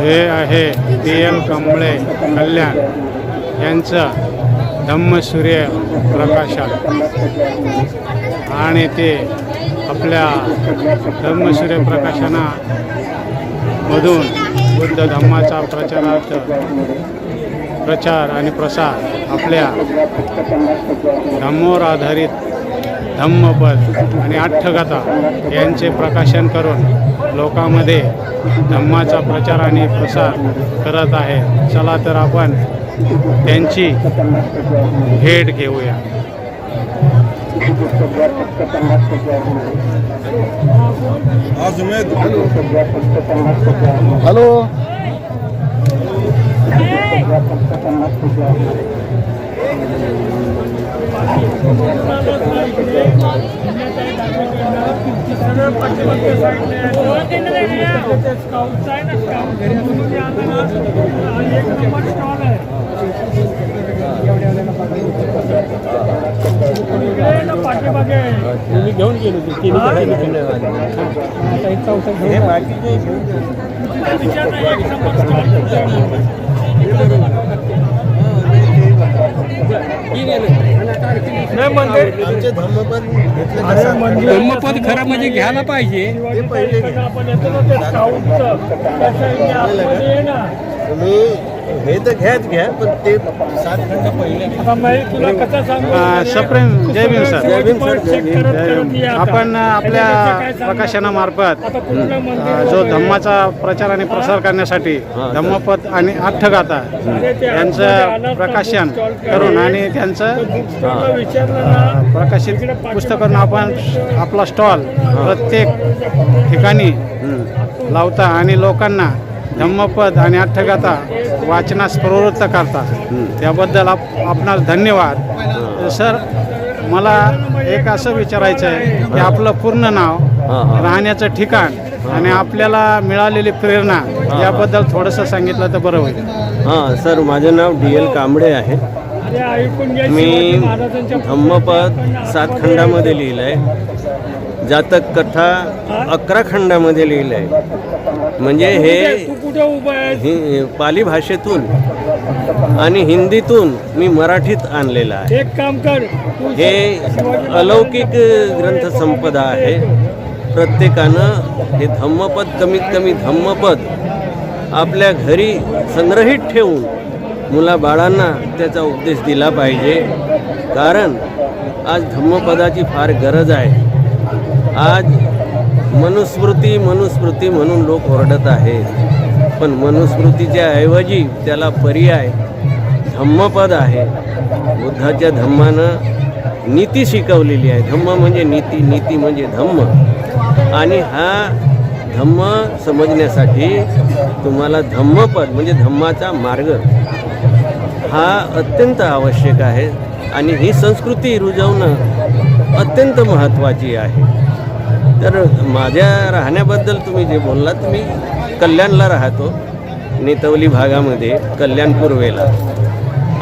हे आहे P M Kamble कल्याण यांचं धम्मसूर्य प्रकाशन. आणि ते आपल्या धम्मसूर्य प्रकाशनामधून बुद्ध धम्माचा प्रचारार्थ प्रचार आणि प्रसार आपल्या धम्मोर आधारित धम्मपद आणि अठ्ठकथा यांचे प्रकाशन करून लोकांमध्ये धम्माचा प्रचार आणि प्रसार करत आहे. चला तर आपण त्यांची भेट घेऊया. हॅलो. पाठीमागे मी घेऊन गेलो ते तिन्ही हा? तिन्ही आता एक चौथा घेऊन विचार नाही एक नंबर स्टॉल नाही म्हणजे म्हणजे धम्मपद खरं म्हणजे घ्यायला पाहिजे. शिवाजी पाहिजे आपण येतो ना ते हे तर घ्याच घ्या पण ते सात खंड पहिले. आता मी तुला कसं सांगू? अ, सप्रेम जय भीम सर. जय भीम जय भीम. आपण आपल्या? प्रकाशनामार्फत जो धम्माचा प्रचार आणि प्रसार करण्यासाठी धम्मपद आणि अठ्ठगाथा यांचं प्रकाशन करून आणि त्यांचं स्टॉलला विचारलं ना प्रकाशित पुस्तक करून आपण आपला स्टॉल प्रत्येक ठिकाणी लावता आणि लोकांना धम्मपद आणि अठ्ठगाथा वाचनास प्रवृत्त करता. त्याबद्दल आप आपणास धन्यवाद. सर मला एक असं विचारायचं आहे की आपलं पूर्ण नाव राहण्याचं ठिकाण आणि आपल्याला मिळालेली प्रेरणा याबद्दल थोडंसं सांगितलं तर बरं होईल. हां सर माझं नाव डी एल कांबळे आहे. मी धम्मपद सात खंडामध्ये लिहिलं आहे जातक कथा अकरा खंडामध्ये लिहिलं आहे म्हणजे हे हि पाली भाषेतून आणि हिंदीतून मी मराठीत आणलेलं आहे. एक काम कर हे अलौकिक ग्रंथसंपदा आहे. प्रत्येकानं हे धम्मपद कमीत कमी धम्मपद आपल्या घरी संग्रहित ठेवून मुलाबाळांना त्याचा उपदेश दिला पाहिजे. कारण आज धम्मपदाची फार गरज आहे. आज मनुस्मृती मनुस्मृती म्हणून लोक ओरडत आहेत. पण मनुस्मृतीच्या ऐवजी त्याला पर्याय धम्मपद आहे. बुद्धाच्या धम्मानं नीती शिकवलेली आहे. धम्म म्हणजे नीती नीती म्हणजे धम्म. आणि हा धम्म समजण्यासाठी तुम्हाला धम्मपद म्हणजे धम्माचा मार्ग हा अत्यंत आवश्यक आहे. आणि ही संस्कृती रुजवणं अत्यंत महत्त्वाची आहे. तर माझ्या राहण्याबद्दल तुम्ही जे बोललात मी कल्याणला राहतो नेतवली भागामध्ये कल्याण पूर्वेला.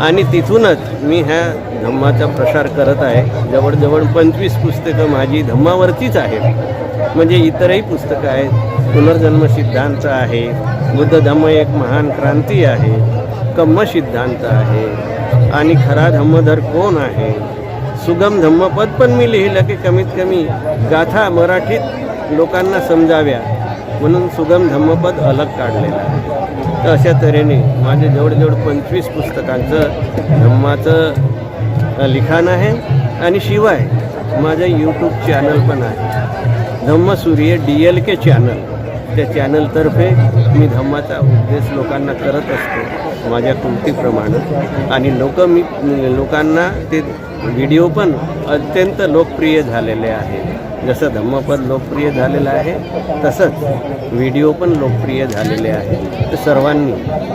आणि तिथूनच मी ह्या धम्माचा प्रसार करत आहे. जवळजवळ पंचवीस पुस्तकं माझी धम्मावरतीच आहेत. म्हणजे इतरही पुस्तकं आहेत. पुनर्जन्म सिद्धांत आहे बुद्ध धम्म एक महान क्रांती आहे कम्म सिद्धांत आहे आणि खरा धम्मधर कोण आहे? सुगम धम्मपद पण मी लिहिलं की कमीत कमी गाथा मराठीत लोकांना समजाव्या. म्हणून सुगम धम्मपद अलग काढलेलं आहे. तर अशा तऱ्हेने माझे जवळजवळ पंचवीस पुस्तकांचं धम्माचं लिखाण आहे आणि शिवाय माझं यूट्यूब चॅनल पण आहे. Dhammasurya D L K channel त्या चॅनलतर्फे मी धम्माचा उपदेश लोकांना करत असतो. माझ्या कृतीप्रमाणे. आणि लोक मी लोकांना ते व्हिडिओ पण अत्यंत लोकप्रिय झालेले आहे. जसं धम्मपद लोकप्रिय झालेलं आहे तसंच व्हिडिओ पण लोकप्रिय झालेले आहे. तर सर्वांनी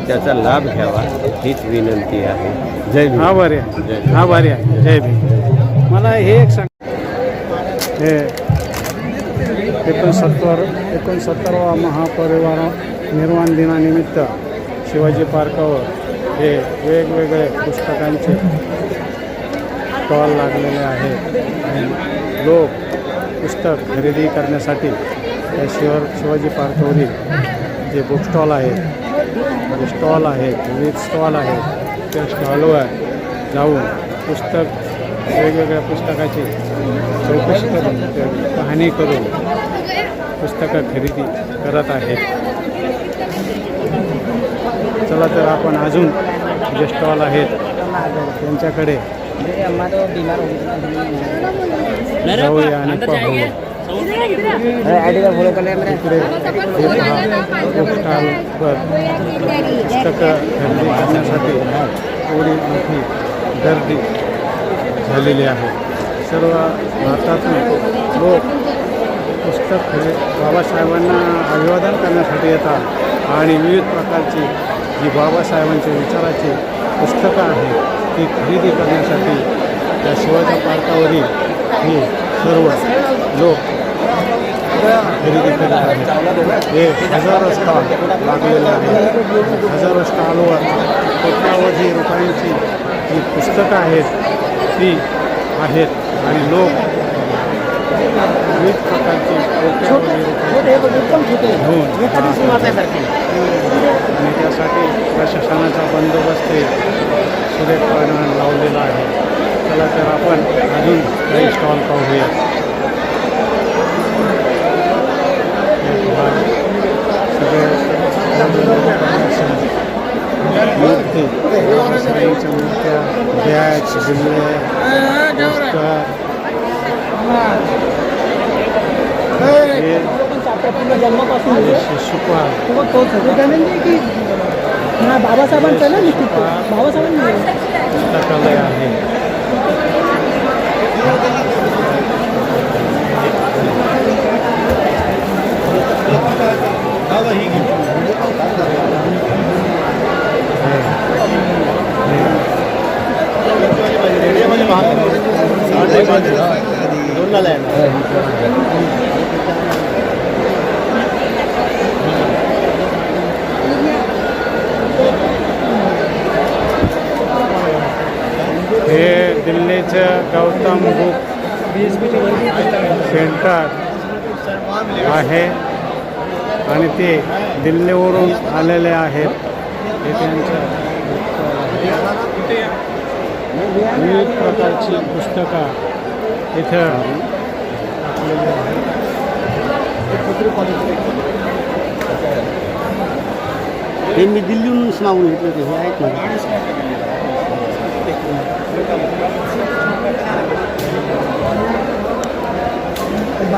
त्याचा लाभ घ्यावा हीच विनंती आहे. जय. आभारी जय आहे. जय भीम. मला हे एक सांग. हे एकोणसत्तर एकोणसत्तरवा महापरिवार निर्माण दिनानिमित्त शिवाजी पार्कावर हे वेगवेगळे पुस्तकांचे स्टॉल लागलेले आहेत. आणि लोक पुस्तक खरेदी करण्यासाठी त्या शिवर शिवाजी पार्कवरील जे बुक स्टॉल आहेत जे स्टॉल आहेत विविध स्टॉल आहेत त्या स्टॉलवर जाऊन पुस्तक वेगवेगळ्या पुस्तकाची चौकशी करून कहाणी पाहणी करून पुस्तकं खरेदी करत आहेत. चला तर आपण अजून जे स्टॉल आहेत त्यांच्याकडे जाऊया आणि पाहूया. इकडे हे स्टॉलवर पुस्तकं खरेदी करण्यासाठी एवढी मोठी गर्दी झालेली आहे. सर्व भारतातून लोक पुस्तक खरे बाबासाहेबांना अभिवादन करण्यासाठी येतात आणि विविध प्रकारची जी बाबासाहेबांच्या विचाराची पुस्तकं आहेत ती खरेदी करण्यासाठी त्या शिवाजी पार्कावरील हे सर्व लोक खरेदी करत आहेत. हे हजारो स्टॉल लागलेले आहेत. हजारो स्टॉलवर कोट्यावधी रुपयांची जी पुस्तकं आहेत ती आहेत आणि लोक विविध प्रकारची कोट्यावधी रुपये घेऊन आणि त्यासाठी प्रशासनाचा बंदोबस्त सुरेखपणे लावलेला आहे. चला तर आपण अजून काही स्टॉल पाहूया. हे मूर्ती बाबासाहेबांच्या मूर्त्या बॅग बिल्ले हे. बाबासाहेबांचं ना निश्चित बाबासाहेबांनी आहे आहे आणि ते दिल्लीवरून आलेले आहेत. हे त्यांचं विविध प्रकारची पुस्तकं इथं हे मी दिल्लीहून मागून घेतलं ते हे आहेत ना.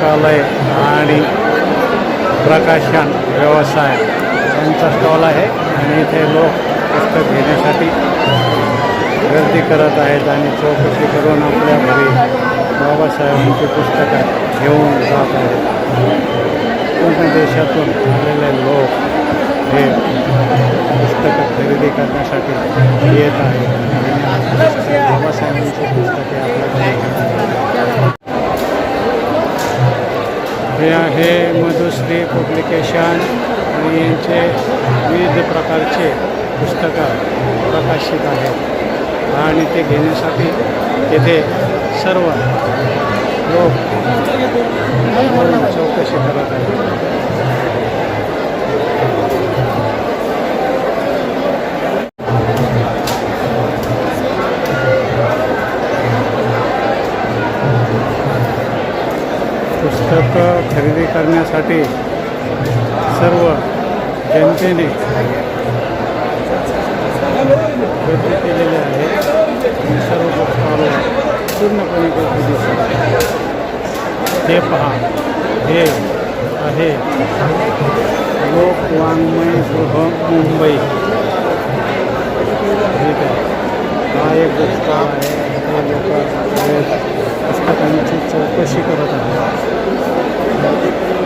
पुस्तकालय आणि प्रकाशन व्यवसाय यांचा स्टॉल आहे. आणि इथे लोक पुस्तक घेण्यासाठी गर्दी करत आहेत आणि चौकशी करून आपल्या घरी बाबासाहेबांची पुस्तकं घेऊन जात आहेत. पूर्ण देशातून आलेले लोक हे पुस्तकं खरेदी करण्यासाठी येत आहेत. बाबासाहेबांची पुस्तके आपल्याकडे हे आहे मधुश्री पब्लिकेशन आणि यांचे विविध प्रकारचे पुस्तकं प्रकाशित आहेत. आणि ते घेण्यासाठी येथे सर्व लोक चौकशी करत आहेत. पुस्तकं खरेदी करण्यासाठी सर्व जनतेने गर्दी केलेली आहे. आणि सर्व पुस्तकाला पूर्णपणे गर्दी दिसत हे पहा. हे आहे लोकवाङ्मय गृह मुंबई. ठीक आहे. हा एक बुक आहे. हे लोक पुस्तकांची चौकशी करत आहेत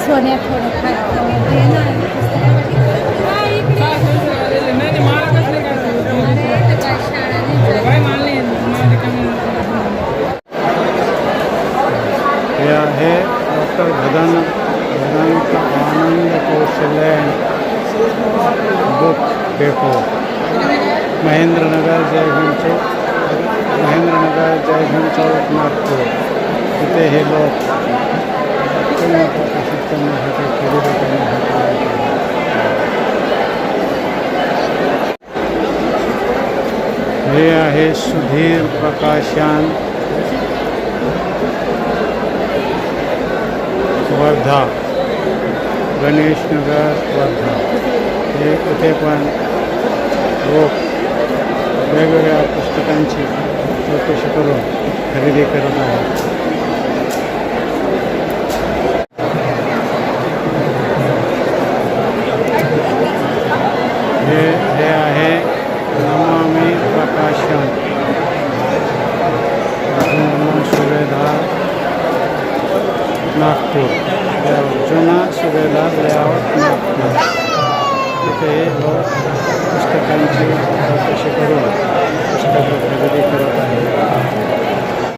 सोन्या थोडं हे आहे doctor भदन Bhadant Anand Kaushalya book depot Mahendranagar जय हिंदचे महेंद्रनगर जयभीम चौक नागपूर तिथे हे लोक प्रकाशित करण्यासाठी खरेदी करण्यासाठी हे आहे सुधीर प्रकाशन वर्धा गणेशनगर वर्धा. हे इथे पण लोक वेगवेगळ्या पुस्तकांची चौकशी करून खरेदी करत आहेत.